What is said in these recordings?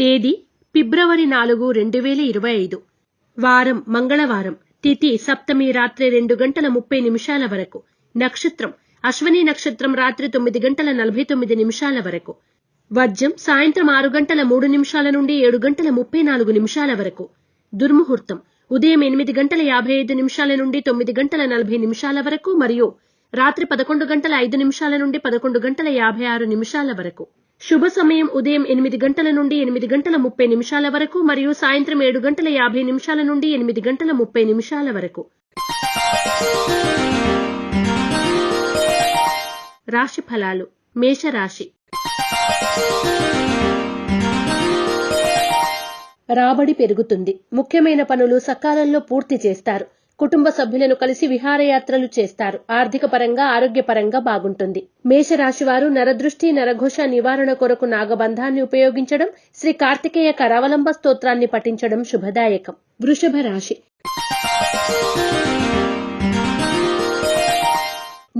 తేదీ ఫిబ్రవరి నాలుగు రెండు వేల ఇరవై ఐదు. వారం మంగళవారం తిథి సప్తమి రాత్రి రెండు గంటల ముప్పై నిమిషాల వరకు. నక్షత్రం అశ్వని నక్షత్రం రాత్రి తొమ్మిది గంటల నలభై తొమ్మిది నిమిషాల వరకు. వజ్రం సాయంత్రం ఆరు గంటల మూడు నిమిషాల నుండి ఏడు గంటల ముప్పై నాలుగు నిమిషాల వరకు. దుర్ముహూర్తం ఉదయం ఎనిమిది గంటల యాభై ఐదు నిమిషాల నుండి తొమ్మిది గంటల నలభై నిమిషాల వరకు మరియు రాత్రి పదకొండు గంటల ఐదు నిమిషాల నుండి పదకొండు గంటల యాభై ఆరు నిమిషాల వరకు. శుభ సమయం ఉదయం ఎనిమిది గంటల నుండి ఎనిమిది గంటల ముప్పై నిమిషాల వరకు మరియు సాయంత్రం ఏడు గంటల యాభై నిమిషాల నుండి ఎనిమిది గంటల ముప్పై నిమిషాల వరకు. రాశి ఫలాలు. మేషరాశి. రాబడి పెరుగుతుంది. ముఖ్యమైన పనులు సకాలంలో పూర్తి చేస్తారు. కుటుంబ సభ్యులను కలిసి విహారయాత్రలు చేస్తారు. ఆర్థిక పరంగా ఆరోగ్యపరంగా బాగుంటుంది. మేషరాశివారు నరదృష్టి నరఘోష నివారణ కొరకు నాగబంధాన్ని ఉపయోగించడం శ్రీ కార్తికేయ కరావలంబ స్తోత్రాన్ని పఠించడం శుభదాయకం. వృషభ రాశి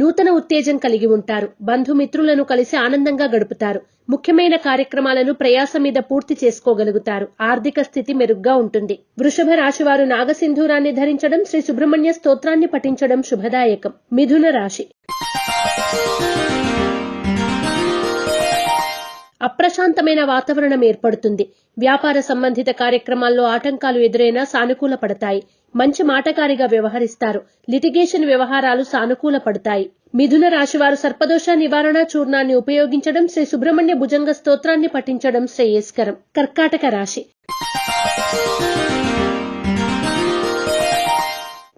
నూతన ఉత్తేజం కలిగి ఉంటారు. బంధుమిత్రులను కలిసి ఆనందంగా గడుపుతారు. ముఖ్యమైన కార్యక్రమాలను ప్రయాస మీద పూర్తి చేసుకోగలుగుతారు. ఆర్థిక స్థితి మెరుగ్గా ఉంటుంది. వృషభ రాశి వారు నాగసింధూరాన్ని ధరించడం శ్రీ సుబ్రహ్మణ్య స్తోత్రాన్ని పఠించడం శుభదాయకం. మిథున రాశి. అప్రశాంతమైన వాతావరణం ఏర్పడుతుంది. వ్యాపార సంబంధిత కార్యక్రమాల్లో ఆటంకాలు ఎదురైనా సానుకూల పడతాయి. మంచి మాటకారిగా వ్యవహరిస్తారు. లిటిగేషన్ వ్యవహారాలు సానుకూల పడతాయి. మిథున రాశివారు సర్పదోష నివారణ చూర్ణాన్ని ఉపయోగించడం శ్రీ సుబ్రహ్మణ్య భుజంగ స్తోత్రాన్ని పఠించడం శ్రేయస్కరం. కర్కాటక రాశి.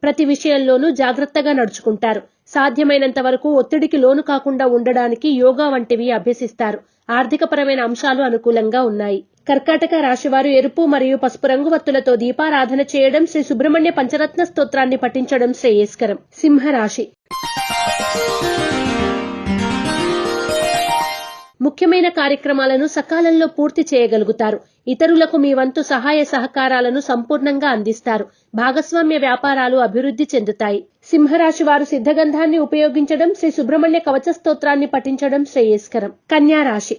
ప్రతి విషయంలోనూ జాగ్రత్తగా నడుచుకుంటారు. సాధ్యమైనంత వరకు ఒత్తిడికి లోను కాకుండా ఉండడానికి యోగా వంటివి అభ్యసిస్తారు. ఆర్థికపరమైన అంశాలు అనుకూలంగా ఉన్నాయి. కర్కాటక రాశివారు ఎరుపు మరియు పసుపు రంగు వత్తులతో దీపారాధన చేయడం శ్రీ సుబ్రహ్మణ్య పంచరత్న స్తోత్రాన్ని పఠించడం శ్రేయస్కరం. సింహరాశి. ముఖ్యమైన కార్యక్రమాలను సకాలంలో పూర్తి చేయగలుగుతారు. ఇతరులకు మీ వంతు సహాయ సహకారాలను సంపూర్ణంగా అందిస్తారు. భాగస్వామ్య వ్యాపారాలు అభివృద్ధి చెందుతాయి. సింహరాశి వారు సిద్ధగంధాన్ని ఉపయోగించడం శ్రీ సుబ్రహ్మణ్య కవచ స్తోత్రాన్ని పఠించడం శ్రేయస్కరం. కన్యా రాశి.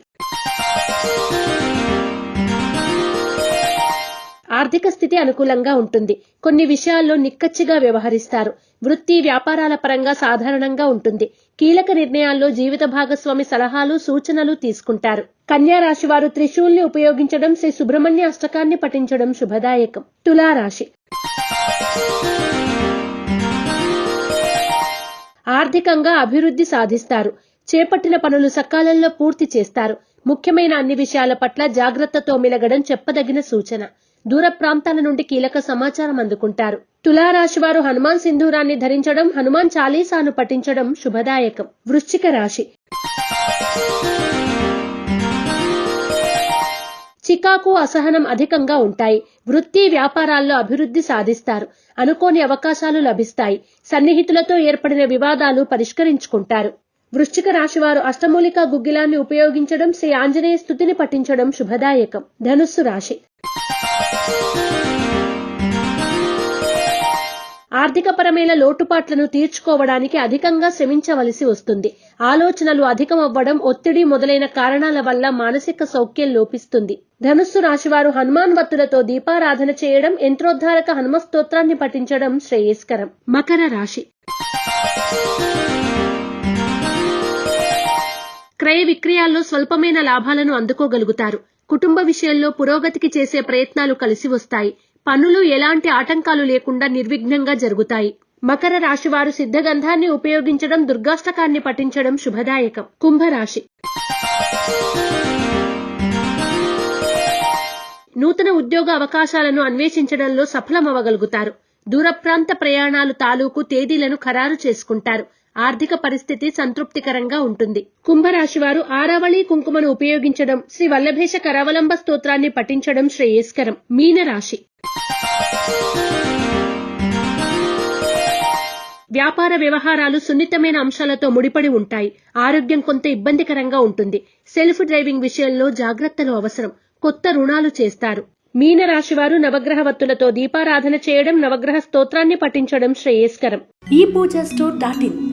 ఆర్థిక స్థితి అనుకూలంగా ఉంటుంది. కొన్ని విషయాల్లో నిక్కచ్చిగా వ్యవహరిస్తారు. వృత్తి వ్యాపారాల పరంగా సాధారణంగా ఉంటుంది. కీలక నిర్ణయాల్లో జీవిత భాగస్వామి సలహాలు సూచనలు తీసుకుంటారు. కన్యా రాశి వారు త్రిశూల్ని ఉపయోగించడం శ్రీ సుబ్రహ్మణ్య అష్టకాన్ని పఠించడం శుభదాయకం. తులారాశి ఆర్థికంగా అభివృద్ధి సాధిస్తారు. చేపట్టిన పనులు సకాలంలో పూర్తి చేస్తారు. ముఖ్యమైన అన్ని విషయాల పట్ల జాగ్రత్తతో మిలగడం చెప్పదగిన సూచన. దూర ప్రాంతాల నుండి కీలక సమాచారం అందుకుంటారు. తులారాశి వారు హనుమాన్ సింధూరాన్ని ధరించడం హనుమాన్ చాలీసాను పఠించడం శుభదాయకం. వృశ్చిక రాశి. చికాకు అసహనం అధికంగా ఉంటాయి. వృత్తి వ్యాపారాల్లో అభివృద్ధి సాధిస్తారు. అనుకోని అవకాశాలు లభిస్తాయి. సన్నిహితులతో ఏర్పడిన వివాదాలు పరిష్కరించుకుంటారు. వృశ్చిక రాశి వారు అష్టమూలిక గుగ్గిలాన్ని ఉపయోగించడం శ్రీ ఆంజనేయ స్థుతిని పఠించడం శుభదాయకం. ధనుస్సు రాశి. ఆర్థికపరమైన లోటుపాట్లను తీర్చుకోవడానికి అధికంగా శ్రమించవలసి వస్తుంది. ఆలోచనలు అధికమవ్వడం ఒత్తిడి మొదలైన కారణాల వల్ల మానసిక సౌఖ్యం లోపిస్తుంది. ధనుస్సు రాశివారు హనుమాన్ భక్తులతో దీపారాధన చేయడం యంత్రోద్ధారక హనుమ స్తోత్రాన్ని పఠించడం శ్రేయస్కరం. మకర రాశి. క్రయ విక్రయాల్లో స్వల్పమైన లాభాలను అందుకోగలుగుతారు. కుటుంబ విషయంలో పురోగతికి చేసే ప్రయత్నాలు కలిసి వస్తాయి. పనులు ఎలాంటి ఆటంకాలు లేకుండా నిర్విఘ్నంగా జరుగుతాయి. మకర రాశి వారు సిద్ధగంధాన్ని ఉపయోగించడం దుర్గాష్టకాన్ని పఠించడం శుభదాయకం. కుంభరాశి. నూతన ఉద్యోగ అవకాశాలను అన్వేషించడంలో సఫలమవ్వగలుగుతారు. దూర ప్రాంత ప్రయాణాలు తాలూకు తేదీలను ఖరారు చేసుకుంటారు. ఆర్థిక పరిస్థితి సంతృప్తికరంగా ఉంటుంది. కుంభరాశి వారు ఆరావళి కుంకుమను ఉపయోగించడం శ్రీ వల్లభేష కరావలంబ స్తోత్రాన్ని పఠించడం శ్రేయస్కరం. మీనరాశి. వ్యాపార వ్యవహారాలు సున్నితమైన అంశాలతో ముడిపడి ఉంటాయి. ఆరోగ్యం కొంత ఇబ్బందికరంగా ఉంటుంది. సెల్ఫ్ డ్రైవింగ్ విషయంలో జాగ్రత్తలు అవసరం. కొత్త రుణాలు చేస్తారు. మీనరాశివారు నవగ్రహ వత్తులతో దీపారాధన చేయడం నవగ్రహ స్తోత్రాన్ని పఠించడం శ్రేయస్కరం. ఈ పూజ స్టోర్ డాట్ ఇన్.